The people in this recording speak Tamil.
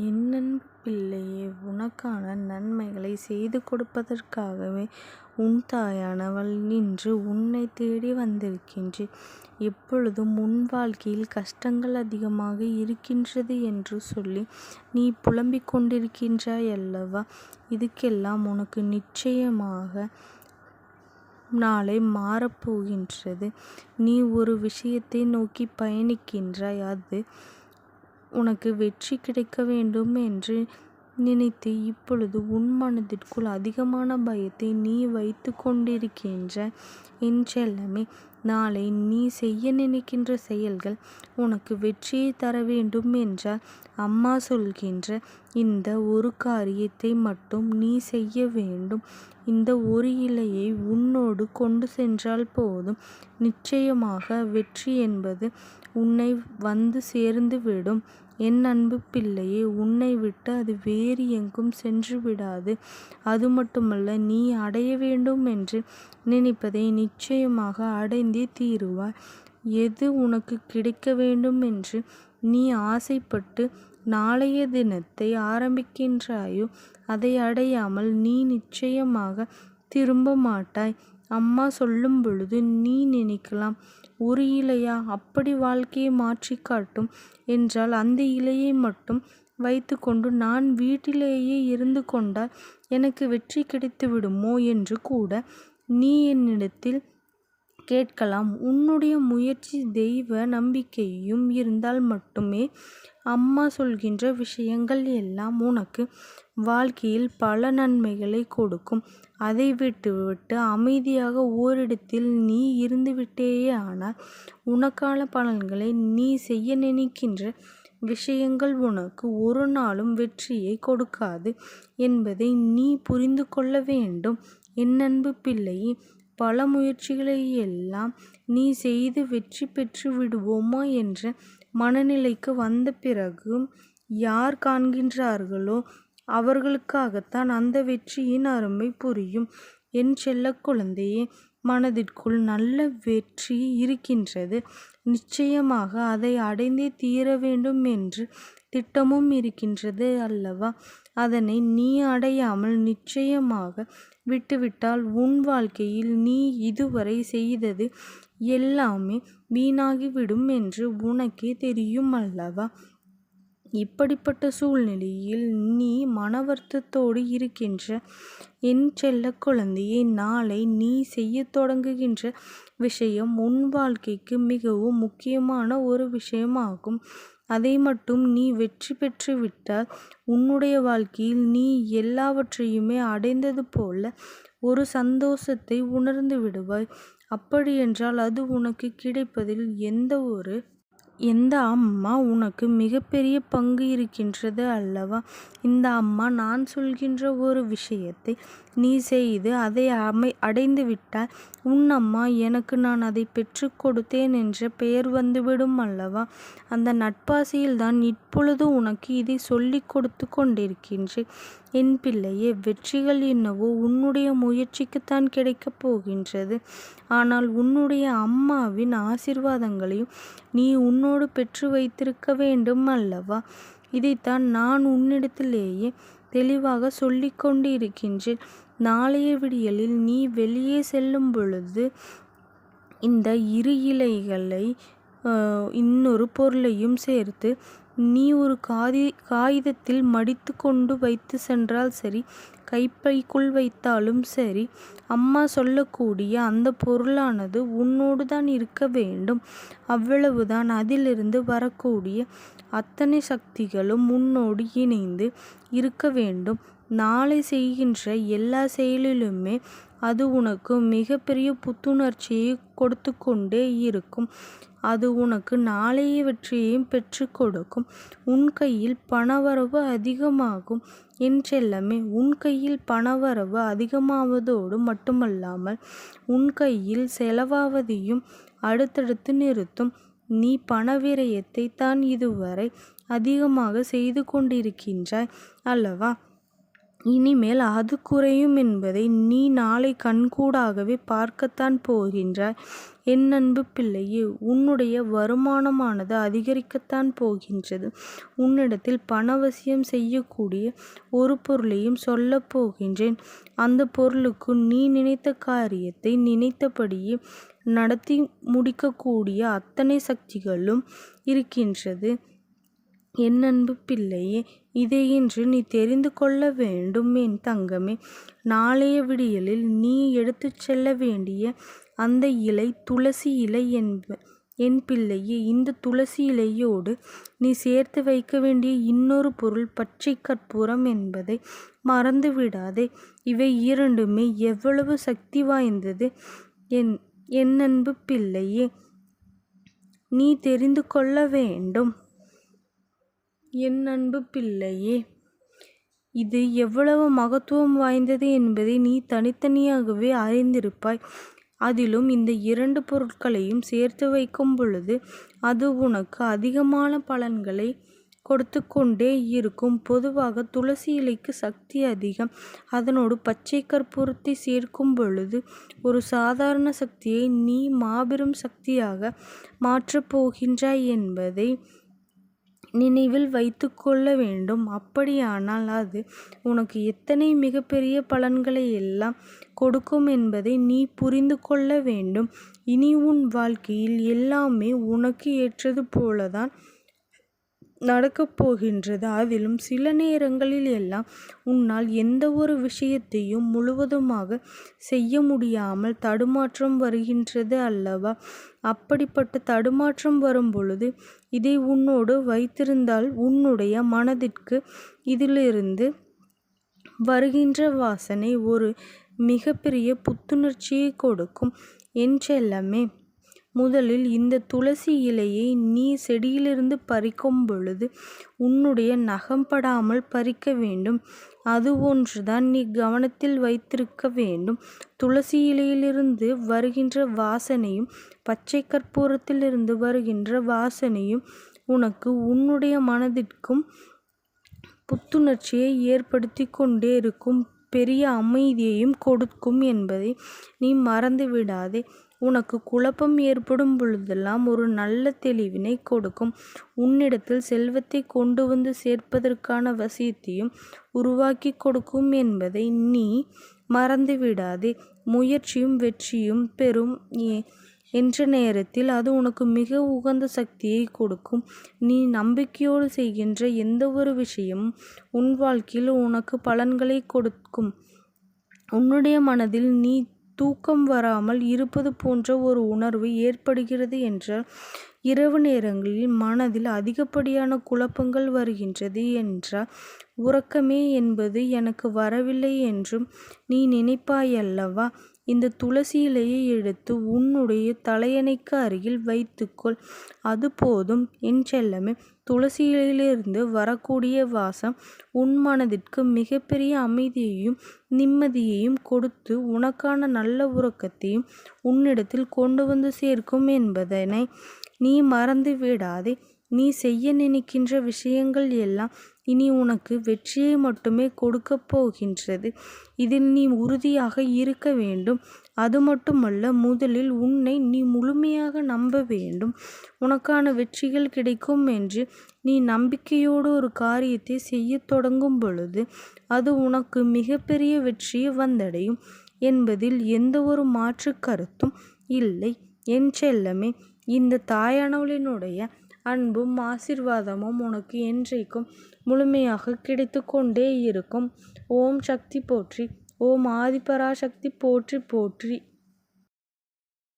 என் அன்பு பிள்ளையே உனக்கான நன்மைகளைச் செய்து கொடுப்பதற்காகவே உன் தாயானவள் இன்று உன்னைத் தேடி வந்திருக்கின்றேன். எப்பொழுதும் உன் வாழ்க்கையில் கஷ்டங்கள் அதிகமாக இருக்கின்றது என்று சொல்லி நீ புலம்பிக் கொண்டிருக்கின்றாய் அல்லவா? இதுக்கெல்லாம் உனக்கு நிச்சயமாக நாளை மாறப்போகின்றது. நீ ஒரு விஷயத்தை நோக்கிப் பயணிக்கின்றாய். அது உனக்கு வெற்றி கிடைக்க வேண்டும் என்று நினைத்து இப்பொழுது உன் மனதிற்குள் அதிகமான பயத்தை நீ வைத்து கொண்டிருக்கின்ற என் செல்லமே நாளை நீ செய்ய நினைக்கின்ற செயல்கள் உனக்கு வெற்றியை தர வேண்டும் என்றால் அம்மா சொல்கின்ற இந்த ஒரு காரியத்தை மட்டும் நீ செய்ய வேண்டும். இந்த ஒரு இலையை உன்னோடு கொண்டு சென்றால் போதும். நிச்சயமாக வெற்றி என்பது உன்னை வந்து சேர்ந்து விடும் என் அன்பு பிள்ளையே உன்னை விட்டு அது வேறு எங்கும் சென்று விடாது அது மட்டுமல்ல நீ அடைய வேண்டும் என்று நினைப்பதை நிச்சயமாக அடைந்தே தீருவாய். எது உனக்கு கிடைக்க வேண்டும் என்று நீ ஆசைப்பட்டு நாளைய தினத்தை ஆரம்பிக்கின்றாயோ அதை அடையாமல் நீ நிச்சயமாக திரும்ப மாட்டாய். அம்மா சொல்லும்பொழுது நீ நினைக்கலாம் ஒரு இலையா அப்படி வாழ்க்கையை மாற்றி காட்டும் என்றால் அந்த இலையை மட்டும் வைத்துக்கொண்டு நான் வீட்டிலேயே இருந்து கொண்டால் எனக்கு வெற்றி கிடைத்துவிடுமோ என்று கூட நீ என்னிடத்தில் கேட்கலாம். உன்னுடைய முயற்சி தெய்வ நம்பிக்கையும் இருந்தால் மட்டுமே அம்மா சொல்கின்ற விஷயங்கள் எல்லாம் உனக்கு வாழ்க்கையில் பல நன்மைகளை கொடுக்கும். அதை விட்டுவிட்டு அமைதியாக ஓரிடத்தில் நீ இருந்துவிட்டேயானால் உனக்கான பலன்களை நீ செய்ய நினைக்கின்ற விஷயங்கள் உனக்கு ஒரு நாளும் வெற்றியை கொடுக்காது என்பதை நீ புரிந்து கொள்ள வேண்டும். என் அன்பு பிள்ளையே பல முயற்சிகளையெல்லாம் நீ செய்து வெற்றி பெற்று விடுவோமா என்ற மனநிலைக்கு வந்த பிறகு யார் காண்கின்றார்களோ அவர்களுக்காகத்தான் அந்த வெற்றியின் அருமை புரியும். என் செல்ல குழந்தையே மனதிற்குள் நல்ல வெற்றி இருக்கின்றது. நிச்சயமாக அதை அடைந்தே தீர வேண்டும் என்று திட்டமும் இருக்கின்றது அல்லவா? அதனை நீ அடையாமல் நிச்சயமாக விட்டுவிட்டால் உன் வாழ்க்கையில் நீ இதுவரை செய்தது எல்லாமே வீணாகிவிடும் என்று உனக்கே தெரியும் அல்லவா? இப்படிப்பட்ட சூழ்நிலையில் நீ மன வருத்தத்தோடு இருக்கின்ற என் செல்ல குழந்தையே நாளை நீ செய்யத் தொடங்குகின்ற விஷயம் உன் வாழ்க்கைக்கு மிகவும் முக்கியமான ஒரு விஷயமாகும். அதை மட்டும் நீ வெற்றி பெற்று விட்டால் உன்னுடைய வாழ்க்கையில் நீ எல்லாவற்றையுமே அடைந்தது போல ஒரு சந்தோஷத்தை உணர்ந்து விடுவாய். அப்படியென்றால் அது உனக்கு கிடைப்பதில் எந்த ஒரு எந்த அம்மா உனக்கு மிகப்பெரிய பங்கு இருக்கின்றது அல்லவா? இந்த அம்மா நான் சொல்கின்ற ஒரு விஷயத்தை நீ செய்து அதை அமை அடைந்துவிட்டால் உன் அம்மா எனக்கு நான் அதை பெற்று கொடுத்தேன் என்ற பெயர் வந்துவிடும் அல்லவா? அந்த நட்பாசையில்தான் இப்பொழுது உனக்கு இதை சொல்லிக் கொடுத்து கொண்டிருக்கின்றேன். என் பிள்ளையே வெற்றிகள் என்னவோ உன்னுடைய முயற்சிக்குத்தான் கிடைக்கப் போகின்றது. ஆனால் உன்னுடைய அம்மாவின் ஆசீர்வாதங்களையும் நீ உன்னோடு பெற்று வைத்திருக்க வேண்டும் அல்லவா? இதைத்தான் நான் உன்னிடத்திலேயே தெளிவாக சொல்லிக் கொண்டிருக்கின்றேன். நாளைய விடியலில் நீ வெளியே செல்லும் பொழுது இந்த இரு இலைகளை இன்னொரு பொருளையும் சேர்த்து நீ ஒரு காதி காகிதத்தில் மடித்து கொண்டு வைத்து சென்றால் சரி கைப்பைக்குள் வைத்தாலும் சரி அம்மா சொல்லக்கூடிய அந்த பொருளானது உன்னோடு தான் இருக்க வேண்டும். அவ்வளவுதான். அதிலிருந்து வரக்கூடிய அத்தனை சக்திகளும் உன்னோடு இணைந்து இருக்க வேண்டும். நாளை செய்கின்ற எல்லா செயலிலுமே அது உனக்கு மிகப்பெரிய புத்துணர்ச்சியை கொடுத்து கொண்டே இருக்கும். அது உனக்கு நாளைய வெற்றியையும் பெற்று கொடுக்கும். உன் கையில் பணவரவு அதிகமாகும். என் செல்லமே உன் கையில் பணவரவு அதிகமாவதோடு மட்டுமல்லாமல் உன் கையில் செலவாவதையும் அடுத்தடுத்து நிறுத்தும். நீ பணவிரயத்தை தான் இதுவரை அதிகமாக செய்து கொண்டிருக்கின்றாய் அல்லவா? இனிமேல் அது குறையும் என்பதை நீ நாளை கண்கூடாகவே பார்க்கத்தான் போகின்றாய். என் அன்பு பிள்ளையே உன்னுடைய வருமானமானது அதிகரிக்கத்தான் போகின்றது. உன்னிடத்தில் பணவசியம் செய்யக்கூடிய ஒரு பொருளையும் சொல்ல போகின்றேன். அந்த பொருளுக்கு நீ நினைத்த காரியத்தை நினைத்தபடியே நடத்தி முடிக்கக்கூடிய அத்தனை சக்திகளும் இருக்கின்றது. என் அன்பு பிள்ளையே இதையின்று நீ தெரிந்து கொள்ள வேண்டும் என் தங்கமே. நாளைய விடியலில் நீ எடுத்துச் செல்ல வேண்டிய அந்த இலை துளசி இலை என் பிள்ளையே இந்த துளசி இலையோடு நீ சேர்த்து வைக்க வேண்டிய இன்னொரு பொருள் பச்சைக் கற்பூரம் என்பதை மறந்து விடாதே. இவை இரண்டுமே எவ்வளவு சக்தி வாய்ந்தது என் என் அன்பு பிள்ளையே. நீ தெரிந்து கொள்ள வேண்டும். என் அன்பு பிள்ளையே இது எவ்வளவு மகத்துவம் வாய்ந்தது என்பதை நீ தனித்தனியாகவே அறிந்திருப்பாய். அதிலும் இந்த இரண்டு பொருட்களையும் சேர்த்து வைக்கும் பொழுது அது உனக்கு அதிகமான பலன்களை கொடுத்து கொண்டே இருக்கும். பொதுவாக துளசி இலைக்கு சக்தி அதிகம். அதனோடு பச்சை கற்பூரத்தை சேர்க்கும் பொழுது ஒரு சாதாரண சக்தியை நீ மாபெரும் சக்தியாக மாற்றப் போகின்றாய் என்பதை நினைவில் வைத்து கொள்ள வேண்டும். அப்படியானால் அது உனக்கு எத்தனை மிகப்பெரிய பலன்களையெல்லாம் கொடுக்கும் என்பதை நீ புரிந்து கொள்ள வேண்டும். இனி உன் வாழ்க்கையில் எல்லாமே உனக்கு ஏற்றது போலதான் நடக்கப் போகின்றது. அதிலும் சில நேரங்களில் எல்லாம் உன்னால் எந்த ஒரு விஷயத்தையும் முழுவதுமாக செய்ய முடியாமல் தடுமாற்றம் வருகின்றது அல்லவா? அப்படிப்பட்ட தடுமாற்றம் வரும் பொழுது இதை உன்னோடு வைத்திருந்தால் உன்னுடைய மனதிற்கு இதிலிருந்து வருகின்ற வாசனை ஒரு மிகப்பெரிய புத்துணர்ச்சியை கொடுக்கும். என்றெல்லாமே முதலில் இந்த துளசி இலையை நீ செடியிலிருந்து பறிக்கும் பொழுது உன்னுடைய நகம் படாமல் பறிக்க வேண்டும். அது ஒன்றுதான் நீ கவனத்தில் வைத்திருக்க வேண்டும். துளசி இலையிலிருந்து வருகின்ற வாசனையும் பச்சை கற்பூரத்திலிருந்து வருகின்ற வாசனையும் உனக்கு உன்னுடைய மனதிற்கும் புத்துணர்ச்சியை ஏற்படுத்தி கொண்டே இருக்கும். பெரிய அமைதியையும் கொடுக்கும் என்பதை நீ மறந்து விடாதே. உனக்கு குழப்பம் ஏற்படும் பொழுதெல்லாம் ஒரு நல்ல தெளிவினை கொடுக்கும். உன்னிடத்தில் செல்வத்தை கொண்டு வந்து சேர்ப்பதற்கான வசியத்தையும் உருவாக்கி கொடுக்கும் என்பதை நீ மறந்து விடாதே. முயற்சியும் வெற்றியும் பெறும் என்ற நேரத்தில் அது உனக்கு மிக உகந்த சக்தியை கொடுக்கும். நீ நம்பிக்கையோடு செய்கின்ற எந்த ஒரு விஷயமும் உன் வாழ்க்கையில் உனக்கு பலன்களை கொடுக்கும். உன்னுடைய மனதில் நீ தூக்கம் வராமல் இருப்பது போன்ற ஒரு உணர்வு ஏற்படுகிறது என்றால் இரவு நேரங்களில் மனதில் அதிகப்படியான குழப்பங்கள் வருகின்றது என்றால் உறக்கமே என்பது எனக்கு வரவில்லை என்றும் நீ நினைப்பாயல்லவா? இந்த துளசி இலையை எடுத்து உன்னுடைய தலையணைக்கு அருகில் வைத்துக்கொள். அது போதும் என் செல்லமே. துளசி இலையிலிருந்து வரக்கூடிய வாசம் உன் மனதிற்கு மிகப்பெரிய அமைதியையும் நிம்மதியையும் கொடுத்து உனக்கான நல்ல உறக்கத்தையும் உன்னிடத்தில் கொண்டு வந்து சேர்க்கும் என்பதனை நீ மறந்து விடாதே. நீ செய்ய நினைக்கின்ற விஷயங்கள் எல்லாம் இனி உனக்கு வெற்றியை மட்டுமே கொடுக்கப் போகின்றது. இதில் நீ உறுதியாக இருக்க வேண்டும். அது மட்டுமல்ல முதலில் உன்னை நீ முழுமையாக நம்ப வேண்டும். உனக்கான வெற்றிகள் கிடைக்கும் என்று நீ நம்பிக்கையோடு ஒரு காரியத்தை செய்யத் தொடங்கும் பொழுது அது உனக்கு மிகப்பெரிய வெற்றியை வந்தடையும் என்பதில் எந்த ஒரு மாற்று கருத்தும் இல்லை. என் செல்லமே இந்த தாயானவளினுடைய அன்பும் ஆசீர்வாதமும் உனக்கு என்றைக்கும் முழுமையாக கிடைத்து கொண்டே இருக்கும். ஓம் சக்தி போற்றி! ஓம் ஆதிபராசக்தி போற்றி போற்றி!